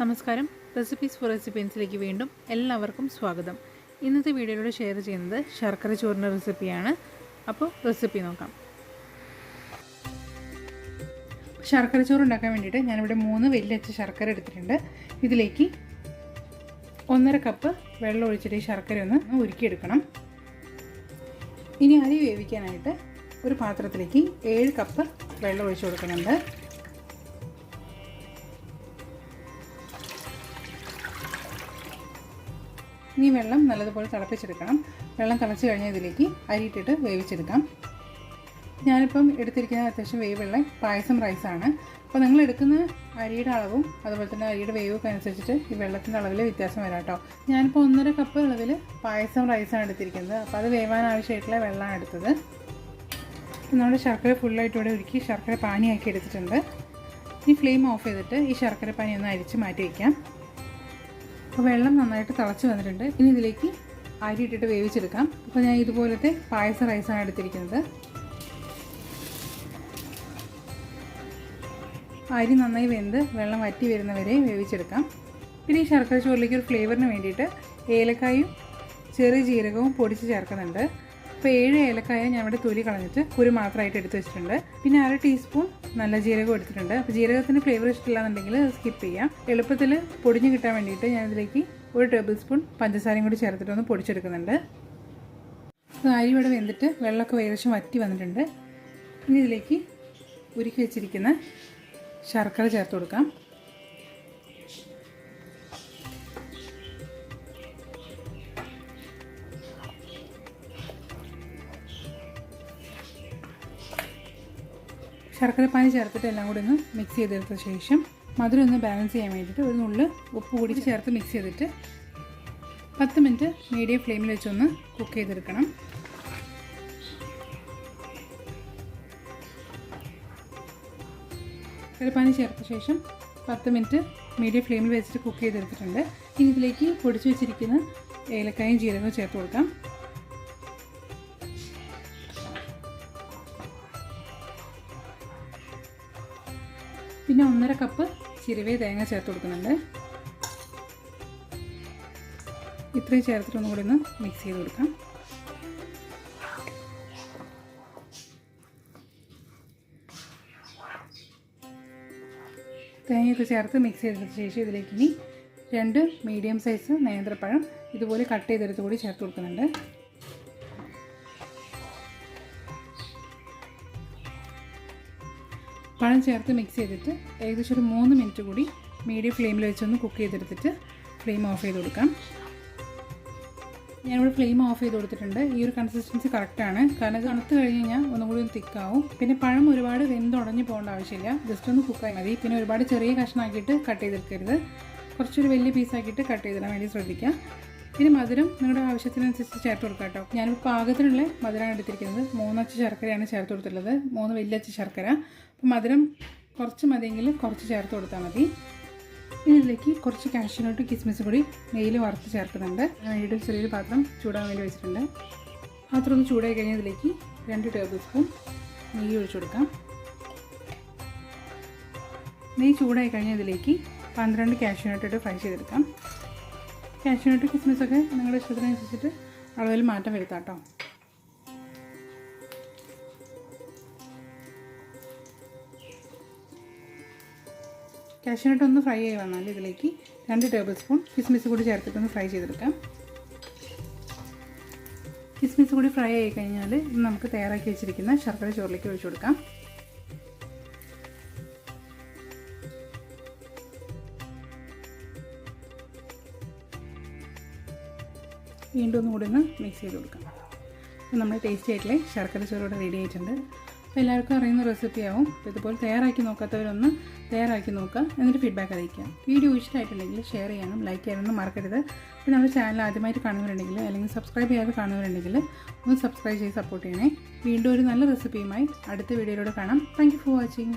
നമസ്കാരം. Recipes four റെസിപ്പീൻസിലേക്ക് വീണ്ടും എല്ലാവർക്കും സ്വാഗതം. ഇന്നത്തെ വീഡിയോയിലൂടെ ഷെയർ ചെയ്യുന്നത് ശർക്കര ചോറിന്റെ റെസിപ്പിയാണ് അപ്പോൾ റെസിപ്പി നോക്കാം. ശർക്കര ചോറ് ഉണ്ടാക്കാൻ വേണ്ടിയിട്ട് ഞാനിവിടെ മൂന്ന് വലിയ അച്ച ശർക്കര എടുത്തിട്ടുണ്ട്. ഇതിലേക്ക് ഒന്നര കപ്പ് വെള്ളം ഒഴിച്ചിട്ട് ശർക്കര ഒന്ന് ഉരുക്കിയെടുക്കണം. ഇനി അരി വേവിക്കാനായിട്ട് ഒരു പാത്രത്തിലേക്ക് ഏഴ് കപ്പ് വെള്ളം ഒഴിച്ചു കൊടുക്കുന്നുണ്ട്. ഇനി വെള്ളം നല്ലതുപോലെ തിളപ്പിച്ചെടുക്കണം. വെള്ളം തിളച്ച് കഴിഞ്ഞാൽ ഇതിലേക്ക് അരിയിട്ടിട്ട് വേവിച്ചെടുക്കാം. ഞാനിപ്പം എടുത്തിരിക്കുന്ന അത്യാവശ്യം വേവുള്ള പായസം റൈസാണ്. അപ്പോൾ നിങ്ങൾ എടുക്കുന്ന അരിയുടെ അളവും അതുപോലെ തന്നെ അരിയുടെ വേവൊക്കെ അനുസരിച്ചിട്ട് ഈ വെള്ളത്തിന്റെ അളവിൽ വ്യത്യാസം വരാം കേട്ടോ. ഞാനിപ്പോൾ ഒന്നര കപ്പ് അളവിൽ പായസം റൈസാണ് എടുത്തിരിക്കുന്നത്. അപ്പോൾ അത് വേവാൻ ആവശ്യമായിട്ടുള്ള വെള്ളമാണ് എടുത്തത്. നമ്മുടെ ശർക്കര ഫുള്ളായിട്ട് ഇവിടെ ഒരുക്കി ശർക്കര പാനിയാക്കി എടുത്തിട്ടുണ്ട്. ഈ ഫ്ലെയിം ഓഫ് ചെയ്തിട്ട് ഈ ശർക്കര പാനി ഒന്ന് അരിച്ച് മാറ്റി വയ്ക്കാം അപ്പോൾ വെള്ളം നന്നായിട്ട് തിളച്ച് വന്നിട്ടുണ്ട്. ഇനി ഇതിലേക്ക് അരി ഇട്ടിട്ട് വേവിച്ചെടുക്കാം. അപ്പോൾ ഞാൻ ഇതുപോലത്തെ പായസ റൈസാണ് എടുത്തിരിക്കുന്നത്. അരി നന്നായി വെന്ത് വെള്ളം വറ്റി വരുന്നവരെ വേവിച്ചെടുക്കാം. പിന്നെ ഈ ശർക്കര ചോറിലേക്ക് ഒരു ഫ്ലേവറിന് വേണ്ടിയിട്ട് ഏലക്കായും ചെറിയ ജീരകവും പൊടിച്ച് ചേർക്കുന്നുണ്ട്. അപ്പോൾ ഏഴ് ഏലക്കായ ഞാൻ ഇവിടെ തൊലി കളഞ്ഞിട്ട് കുരു മാത്രമായിട്ട് എടുത്ത് വെച്ചിട്ടുണ്ട്. പിന്നെ അര ടീസ്പൂൺ നല്ല ജീരകം എടുത്തിട്ടുണ്ട്. അപ്പോൾ ജീരകത്തിന്റെ ഫ്ലേവർ ഇഷ്ടമില്ലാന്നുണ്ടെങ്കിൽ സ്കിപ്പ് ചെയ്യാം. എളുപ്പത്തിൽ പൊടിഞ്ഞ് കിട്ടാൻ വേണ്ടിയിട്ട് ഞാനിതിലേക്ക് ഒരു ടേബിൾ സ്പൂൺ പഞ്ചസാരയും കൂടി ചേർത്തിട്ട് ഒന്ന് പൊടിച്ചെടുക്കുന്നുണ്ട്. അരി ഇവിടെ വെന്തിട്ട് വെള്ളമൊക്കെ ഏകദേശം വറ്റി വന്നിട്ടുണ്ട്. ഇനി ഇതിലേക്ക് ഉരുക്കി വെച്ചിരിക്കുന്ന ശർക്കര ചേർത്ത് കൊടുക്കാം. ശർക്കരപ്പാനി ചേർത്തിട്ട് എല്ലാം കൂടി ഒന്ന് മിക്സ് ചെയ്തെടുത്ത ശേഷം മധുരം ഒന്ന് ബാലൻസ് ചെയ്യാൻ വേണ്ടിയിട്ട് ഒരു നുള്ളു ഉപ്പ് കൂടി ചേർത്ത് മിക്സ് ചെയ്തിട്ട് പത്ത് മിനിറ്റ് മീഡിയം ഫ്ലെയിമിൽ വെച്ചൊന്ന് കുക്ക് ചെയ്തെടുക്കണം. ശർക്കരപ്പാനി ചേർത്ത ശേഷം പത്ത് മിനിറ്റ് മീഡിയം ഫ്ലെയിമിൽ വെച്ചിട്ട് കുക്ക് ചെയ്തെടുത്തിട്ടുണ്ട്. ഇനി ഇതിലേക്ക് പൊടിച്ചു വെച്ചിരിക്കുന്ന ഏലക്കായും ജീരകവും ചേർത്ത് കൊടുക്കാം. പിന്നെ ഒന്നര കപ്പ് ചിരവേ തേങ്ങ ചേർത്ത് കൊടുക്കുന്നുണ്ട്. ഇത്രയും ചേർത്തിട്ട് ഒന്നുകൂടി ഒന്ന് മിക്സ് ചെയ്ത് കൊടുക്കാം. തേങ്ങയൊക്കെ ചേർത്ത് മിക്സ് ചെയ്തതിന് ശേഷം ഇതിലേക്ക് ഇനി രണ്ട് മീഡിയം സൈസ് നേന്ത്രപ്പഴം ഇതുപോലെ കട്ട് ചെയ്തെടുത്ത് കൂടി ചേർത്ത് കൊടുക്കുന്നുണ്ട്. പഴം ചേർത്ത് മിക്സ് ചെയ്തിട്ട് ഏകദേശം ഒരു മൂന്ന് മിനിറ്റ് കൂടി മീഡിയം ഫ്ലെയിമിൽ വെച്ചൊന്ന് കുക്ക് ചെയ്തെടുത്തിട്ട് ഫ്ലെയിം ഓഫ് ചെയ്ത് കൊടുക്കാം. ഞാനിവിടെ ഫ്ലെയിം ഓഫ് ചെയ്ത് കൊടുത്തിട്ടുണ്ട്. ഈ ഒരു കൺസിസ്റ്റൻസി കറക്റ്റാണ് കാരണം തണുത്ത് കഴിഞ്ഞ് കഴിഞ്ഞാൽ ഒന്നും കൂടി ഒന്ന് തിക്കാവും പിന്നെ പഴം ഒരുപാട് വെന്തുടഞ്ഞ് പോകേണ്ട ആവശ്യമില്ല. ജസ്റ്റ് ഒന്ന് കുക്കായി മതി. പിന്നെ ഒരുപാട് ചെറിയ കഷ്ണമാക്കിയിട്ട് കട്ട് ചെയ്തെടുക്കരുത്. കുറച്ചൊരു വലിയ പീസാക്കിയിട്ട് കട്ട് ചെയ്തിടാൻ വേണ്ടി ശ്രദ്ധിക്കുക പിന്നെ മധുരം നിങ്ങളുടെ ആവശ്യത്തിനനുസരിച്ച് ചേർത്ത് കൊടുക്കുക കേട്ടോ. ഞാൻ പാകത്തിനുള്ള മധുരമാണ് എടുത്തിരിക്കുന്നത്. മൂന്നച്ച് ശർക്കരയാണ് ചേർത്ത് കൊടുത്തിട്ടുള്ളത്. മൂന്ന് വലിയ അച്ച് ശർക്കര. അപ്പോൾ മധുരം കുറച്ച് മതിയെങ്കിൽ കുറച്ച് ചേർത്ത് കൊടുത്താൽ മതി. ഇനി ഇതിലേക്ക് കുറച്ച് കാഷ്യനോട്ട് കിസ്മിസ് കൂടി നെയ്യിൽ വറുത്ത് ചേർക്കുന്നുണ്ട്. വേണ്ടിയിട്ട് ചെറിയൊരു പാത്രം ചൂടാൻ വേണ്ടി വെച്ചിട്ടുണ്ട്. പാത്രം ഒന്ന് ചൂടായി കഴിഞ്ഞാൽ ഇതിലേക്ക് രണ്ട് ടേബിൾ സ്പൂൺ നെയ്യ് ഒഴിച്ചു കൊടുക്കാം. നെയ്യ് ചൂടായി കഴിഞ്ഞാൽ ഇതിലേക്ക് പന്ത്രണ്ട് കാഷ്യനോട്ടിട്ട് ഫ്രൈ ചെയ്തെടുക്കാം. കാഷ്യൂനട്ട് കിസ്മിസൊക്കെ നിങ്ങളുടെ ഇഷ്ടത്തിനനുസരിച്ചിട്ട് അളവിൽ മാറ്റം വരുത്താം കേട്ടോ കാഷ്യൂനട്ട് ഒന്ന് ഫ്രൈ ആയി വന്നാൽ ഇതിലേക്ക് രണ്ട് ടേബിൾ സ്പൂൺ കിസ്മിസ് കൂടി ചേർത്തിട്ടൊന്ന് ഫ്രൈ ചെയ്തെടുക്കാം. കിസ്മിസ് കൂടി ഫ്രൈ ആയി കഴിഞ്ഞാൽ നമുക്ക് തയ്യാറാക്കി വെച്ചിരിക്കുന്ന ശർക്കര ചോറിലേക്ക് ഒഴിച്ചു കൊടുക്കാം. വീണ്ടും ഒന്നും കൂടി ഒന്ന് മിക്സ് ചെയ്ത് കൊടുക്കാം. അപ്പോൾ നമ്മൾ ടേസ്റ്റി ആയിട്ടുള്ള ശർക്കര ചോറോടെ റെഡി ആയിട്ടുണ്ട്. അപ്പോൾ എല്ലാവർക്കും അറിയുന്ന റെസിപ്പി ആവും. അപ്പോൾ ഇതുപോലെ തയ്യാറാക്കി നോക്കാത്തവരൊന്ന് തയ്യാറാക്കി നോക്കുക. എന്നിട്ട് ഫീഡ്ബാക്ക് അറിയിക്കാം വീഡിയോ ഇഷ്ടമായിട്ടുണ്ടെങ്കിൽ ഷെയർ ചെയ്യാനും ലൈക്ക് ചെയ്യാനൊന്നും മറക്കരുത്. അപ്പോൾ നമ്മുടെ ചാനൽ ആദ്യമായിട്ട് കാണുന്നവരുണ്ടെങ്കിൽ അല്ലെങ്കിൽ സബ്സ്ക്രൈബ് ചെയ്യാതെ കാണുന്നവരുണ്ടെങ്കിൽ ഒന്ന് സബ്സ്ക്രൈബ് ചെയ്ത് സപ്പോർട്ട് ചെയ്യണേ. വീണ്ടും ഒരു നല്ല റെസിപ്പിയുമായി അടുത്ത വീഡിയോയിലൂടെ കാണാം. Thank for watching